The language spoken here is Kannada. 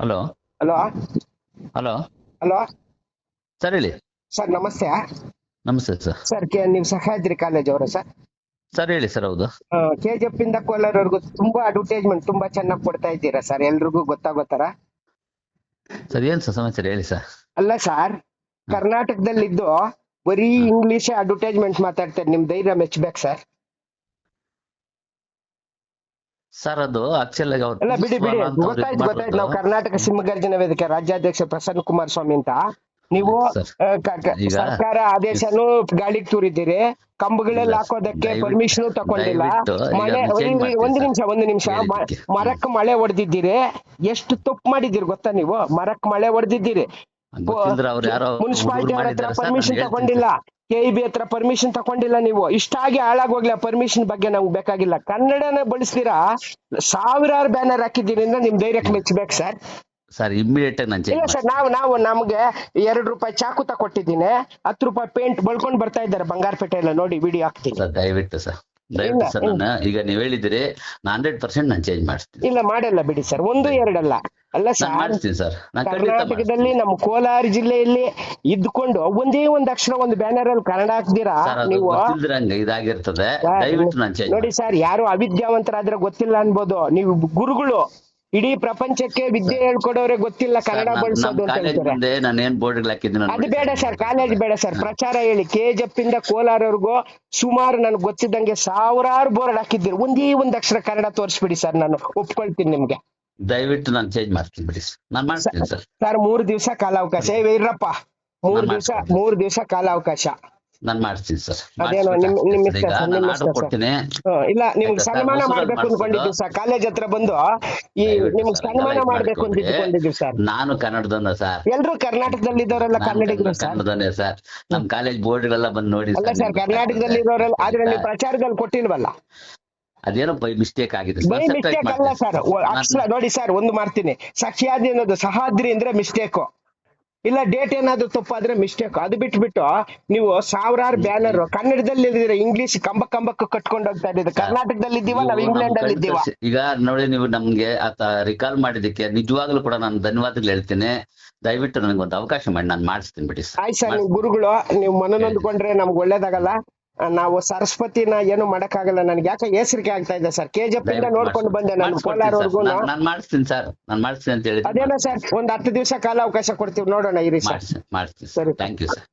Hello. Hello. Hello. Hello. Sir ಹೇಳಿ. ಸರ್ ನಮಸ್ತೆ. ನಮಸ್ತೆ ಸರ್. ಸರ್ ಕೆ ನೀವು ಸಹ್ಯಾದ್ರಿ ಕಾಲೇಜ್ ಅವರ ಸರ್? ಸರ್ ಹೇಳಿ ಸರ್ ಹೌದು. ಕೆ ಜಿ ಎಫ್ ಇಂದ ಕೋಲಾರವರೆಗೂ ತುಂಬಾ ಅಡ್ವರ್ಟೈಸ್ಮೆಂಟ್ ತುಂಬಾ ಚೆನ್ನಾಗಿ ಕೊಡ್ತಾ ಇದ್ದೀರಾ ಸರ್? ಎಲ್ರಿಗೂ ಗೊತ್ತಾಗೋತರ ಸರ್ ಏನ್ ಸರ್ ಸಮಾಚಾರ? ಹೇಳಿ ಸರ್. ಅಲ್ಲ ಸರ್ ಕರ್ನಾಟಕದಲ್ಲಿದ್ದು ಬರೀ ಇಂಗ್ಲಿಷ್ ಅಡ್ವರ್ಟೈಸ್ಮೆಂಟ್ ಮಾತಾಡ್ತಾರೆ. ನಿಮ್ ಧೈರ್ಯ ಮೆಚ್ಚಬೇಕು ಸರ್. ಸರ್ ಅದು ಆಕ್ಚುಲ್ ಆಗಿ ಅವ್ರು ಅಲ್ಲ ಬಿಡಿ ಬಿಡಿ. ಅಂತ ಅವ್ರು ಗೊತ್ತಾಯ್ತು ಗೊತ್ತಾಯ್ತು. ನಾವು ಕರ್ನಾಟಕ ಸಿಂಹಗರ್ಜನ ವೇದಿಕೆ ರಾಜ್ಯಾಧ್ಯಕ್ಷ ಪ್ರಸನ್ನ ಕುಮಾರ್ ಸ್ವಾಮಿ ಅಂತ. ನೀವು ಸರ್. ಆ, ಕ- ಕ- ಈಗ- ಸರ್ಕಾರ ಆದೇಶನು ಗಾಳಿಗೆ ತೂರಿದ್ದೀರಿ. ಕಂಬಗಳೆಲ್ಲ ಇಲ್ಲ, ಹಾಕೋದಕ್ಕೆ ದಯವಿಟ್ಟು- ಪರ್ಮಿಷನ್ ತಗೊಂಡಿಲ್ಲ. ದಯವಿಟ್ಟು ಈಗ ಮಳೆ ಅದನ್ನ change ಒಂದು- ಒಂದು. ನಿಮಿಷ ಒಂದು ನಿಮಿಷ. ಮ- ಹೇಳಿದ್ದಕ್ಕೆ. ಮರಕ್ಕೆ ಮಳೆ ಹೊಡೆದಿದ್ದೀರಿ ಎಷ್ಟು ತಪ್ಪು ಮಾಡಿದ್ದೀರಿ ಗೊತ್ತಾ ನೀವು? ಮರಕ್ ಮಳೆ ಹೊಡೆದಿದ್ದೀರಿ ಗೊತ್ತಿಲ್ದ್ರೆ ಅವ್ರು ಯಾರೋ ಮುನ್ಸಿಪಾಲಿಟಿ ಅವ್ರ ಹತ್ರ ಮಾಡಿದ್ದಾರೆ ಸರ್, ಪರ್ಮಿಷನ್ ಹೇಳ್ತೀನಿ ತಗೊಂಡಿಲ್ಲ. ಕೆ ಬಿ ಹತ್ರ ಪರ್ಮಿಷನ್ ತಗೊಂಡಿಲ್ಲ ನೀವು. ಇಷ್ಟಾಗಿ ಹಾಳಾಗೋಗ್ಲ ಪರ್ಮಿಷನ್ ಬಗ್ಗೆ ನಮ್ಗೆ ಬೇಕಾಗಿಲ್ಲ. ಕನ್ನಡನ ಬಳಸ್ತೀರಾ? ಸಾವಿರಾರು ಬ್ಯಾನರ್ ಹಾಕಿದ್ದೀರಿ ಅಂದ್ರೆ ನಿಮ್ ಧೈರ್ಯಕ್ಕೆ ಮೆಚ್ಚಬೇಕು ಸರ್. ಸರ್ ಇಮಿಡಿಯೇಟ್ ಇಲ್ಲ ಸರ್ ನಾವು ನಾವು ನಮ್ಗೆ ಎರಡು ರೂಪಾಯಿ ಚಾಕು ತಕೊಟ್ಟಿದ್ದೀನಿ. ಹತ್ತು ರೂಪಾಯಿ ಪೇಂಟ್ ಬಳ್ಕೊಂಡ್ ಬರ್ತಾ ಇದ್ದಾರೆ ಬಂಗಾರಪೇಟೆಲ್ಲ ನೋಡಿ ವಿಡಿಯೋ ಹಾಕ್ತೀನಿ. ಸರ್ ದಯವಿಟ್ಟು ಸರ್. ದಯವಿಟ್ಟು ಸರ್ ಈಗ ನೀವು ಹೇಳಿದಿರಿ ಹಂಡ್ರೆಡ್ ಪರ್ಸೆಂಟ್ ನಾನು ಚೇಂಜ್ ಮಾಡ್ತೀನಿ. ಇಲ್ಲ ಮಾಡಲ್ಲ ಬಿಡಿ ಸರ್. ಒಂದು ಎರಡಲ್ಲ. ಅಲ್ಲ ಸರ್ ಮಾಡಿಸ್ತೀನಿ ಕರ್ನಾಟಕದಲ್ಲಿ ನಮ್ಮ ಕೋಲಾರ ಜಿಲ್ಲೆಯಲ್ಲಿ ಇದ್ಕೊಂಡು ಒಂದೇ ಒಂದ್ ಅಕ್ಷರ ಒಂದು ಬ್ಯಾನರ್ ಅಲ್ಲಿ ಕನ್ನಡ ಹಾಕ್ದಿರಾ ನೀವು? ಇದಾಗಿರ್ತದೆ. ನೋಡಿ ಸರ್ ಯಾರು ಅವಿದ್ಯಾವಂತರಾದ್ರೆ ಗೊತ್ತಿಲ್ಲ ಅನ್ಬೋದು. ನೀವು ಗುರುಗಳು ಇಡೀ ಪ್ರಪಂಚಕ್ಕೆ ವಿದ್ಯೆ ಹೇಳ್ಕೊಡೋರೆ ಗೊತ್ತಿಲ್ಲ ಕನ್ನಡ ಬಳಸೋದು ಅಂತ ಹೇಳ್ತಾರೆ? ಅದು ಬೇಡ ಸರ್. ಕಾಲೇಜ್ ಬೇಡ ಸರ್. ಪ್ರಚಾರ ಹೇಳಿ. ಕೆಜೆಪ್ ಇಂದ ಕೋಲಾರವರೆಗೂ ಸುಮಾರು ನನ್ಗೆ ಗೊತ್ತಿದ್ದಂಗೆ ಸಾವಿರಾರು ಬೋರ್ಡ್ ಹಾಕಿದ್ದೀರಿ. ಒಂದೇ ಒಂದ್ ಅಕ್ಷರ ಕನ್ನಡ ತೋರಿಸ್ಬಿಡಿ ಸರ್ ನಾನು. ಒಪ್ಕೊಳ್ತೀನಿ ನಿಮ್ಗೆ. ದಯವಿಟ್ಟು ನಾನು ಚೇಂಜ್ ಮಾಡ್ತೀನಿ ಬಿಡಿ ನಾನು ಮಾಡ್ತೀನಿ ಸರ್. ಸರ್ ಮೂರ್ ದಿವಸ ಕಾಲಾವಕಾಶ. ಏ ವೀರಪ್ಪ ಮೂರು ದಿವಸ ಮೂರು ದಿವಸ ಕಾಲಾವಕಾಶ. ನಾನು ಮಾಡ್ತೀನಿ ಸರ್. ಅದೇನೋ ನಿಮ್ ನಿಮ್ ಇಷ್ಟ ಸರ್, ನಿಮ್ ನಾನು ಇಷ್ಟ ಸರ್. ಕೊಡ್ತೀನಿ. ಇಲ್ಲ ನಿಮ್ಗೆ ಸನ್ಮಾನ ಮಾಡ್ಬೇಕು ಅನ್ಕೊಂಡಿದ್ದೀವಿ ಸರ್. ಕಾಲೇಜ್ ಹತ್ರ ಬಂದು ಈ ನಿಮ್ಗೆ ಸನ್ಮಾನ ಮಾಡ್ಬೇಕು ಅಂತ ಇಟ್ಕೊಂಡಿದ್ದೀವಿ ಸರ್. ನಾನು ಕನ್ನಡದವನ ಸರ್. ಎಲ್ರು ಕರ್ನಾಟಕದಲ್ಲಿ ಇದ್ದವರೆಲ್ಲ ನಾನು ಕನ್ನಡಿಗರು ಸರ್. ಕನ್ನಡದವನೇ ಸರ್. ನಮ್ ಕಾಲೇಜ್ ಬೋರ್ಡ್ಗಳೆಲ್ಲ ಬಂದು ನೋಡಿ ಅಲ್ಲ ಸರ್ ಕರ್ನಾಟಕದಲ್ಲಿ ಇರೋರೆಲ್ಲ ಆದ್ರೆ ನೀವು ಪ್ರಚಾರದಲ್ಲಿ ಕೊಟ್ಟಿಲ್ವಲ್ಲ? ಅದೇನೋ ಬೈ ಮಿಸ್ಟೇಕ್ ಆಗಿದೆ ಬೈ ಮಿಸ್ಟೇಕ್ ಅಲ್ಲ ಸರ್ ಅಕ್ಷರ ನೋಡಿ ಸರ್ ಒಂದು ಮಾಡ್ತೀನಿ ಸಖ್ಯಾದ್ರಿ ಅನ್ನೋದು ಸಹಾದ್ರಿ ಅಂದ್ರೆ ಮಿಸ್ಟೇಕ್ ಇಲ್ಲ ಡೇಟ್ ಏನಾದ್ರು ತಪ್ಪಾದ್ರೆ ಮಿಸ್ಟೇಕ್ ಅದು ಬಿಟ್ಬಿಟ್ಟು ನೀವು ಸಾವಿರಾರು ಬ್ಯಾನರ್ ಕನ್ನಡದಲ್ಲಿ ಇದ್ದೀರಾ ಇಂಗ್ಲಿಷ್ ಕಂಬ ಕಂಬಕ್ಕೆ ಕಟ್ಕೊಂಡು ಹೋಗ್ತಾ ಇದ್ದೀವಿ ಕರ್ನಾಟಕದಲ್ಲಿ ಇದ್ದೀವ ನಾವು ಇಂಗ್ಲೆಂಡ್ ಅಲ್ಲಿ ಇದ್ದೀವ? ಈಗ ನೋಡಿ ನೀವು ನಮ್ಗೆ ಆತ ರಿಕಾಲ್ ಮಾಡಿದಕ್ಕೆ ನಿಜವಾಗ್ಲೂ ಕೂಡ ನಾನು ಧನ್ಯವಾದಗಳು ಹೇಳ್ತೇನೆ. ದಯವಿಟ್ಟು ನನಗೆ ಒಂದು ಅವಕಾಶ ಮಾಡಿ ನಾನು ಮಾಡಿಸ್ತೀನಿ ಬಿಡಿ ಆಯ್ತು ಸರ್ ನೀವು ಗುರುಗಳು ನೀವು ಮನನೊಂದ್ಕೊಂಡ್ರೆ ನಮ್ಗೆ ಒಳ್ಳೇದಾಗಲ್ಲ. ನಾವು ಸರಸ್ವತಿನ ಏನು ಮಾಡಕ್ಕಾಗಲ್ಲ. ನನ್ಗೆ ಯಾಕೆ ಹೆಸರಿಕೆ ಆಗ್ತಾ ಇದೆ ಸರ್. ಕೆ ಜಿ ಇಂದ ನೋಡ್ಕೊಂಡು ಬಂದೆ ನಾನು ಕೋಲಾರವರೆಗೂ. ನಾನು ಮಾಡಿಸ್ತೀನಿ ಸರ್. ನಾನು ಮಾಡಿಸ್ತೀನಿ ಅಂತ ಹೇಳಿದ್ದೀನಿ. ಅದೇನೋ ಸರ್ ಒಂದ್ ಹತ್ತು ದಿವಸ ಕಾಲಾವಕಾಶ ಕೊಡ್ತೀವಿ ನೋಡೋಣ ಇರಿ ಸರ್. ಸರಿ. Thank you sir